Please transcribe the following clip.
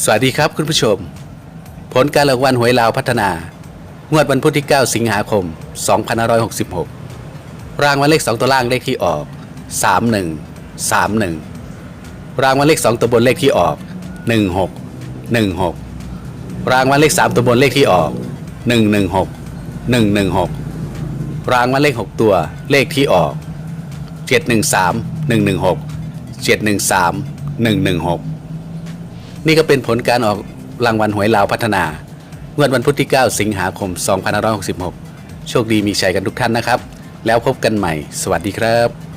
สวัสดีครับคุณผู้ชม ผลการรางวัลหวยลาวพัฒนา งวดวันพุธที่ 9 สิงหาคม 2566 รางวัลเลข 2 ตัวล่างเลขที่ออก 31 31 รางวัลเลข 2 ตัวบนเลขที่ออก 16 16 รางวัลเลข 3 ตัวบนเลขที่ออก 116 116 รางวัลเลข 6 ตัวเลขที่ออก 713 116 713 116 นี่ก็เป็นผลการออกรางวัลหวยลาวพัฒนางวดวันพุธที่ 9 สิงหาคม 2566 โชคดีมีชัยกันทุกท่านนะครับ แล้วพบกันใหม่ สวัสดีครับ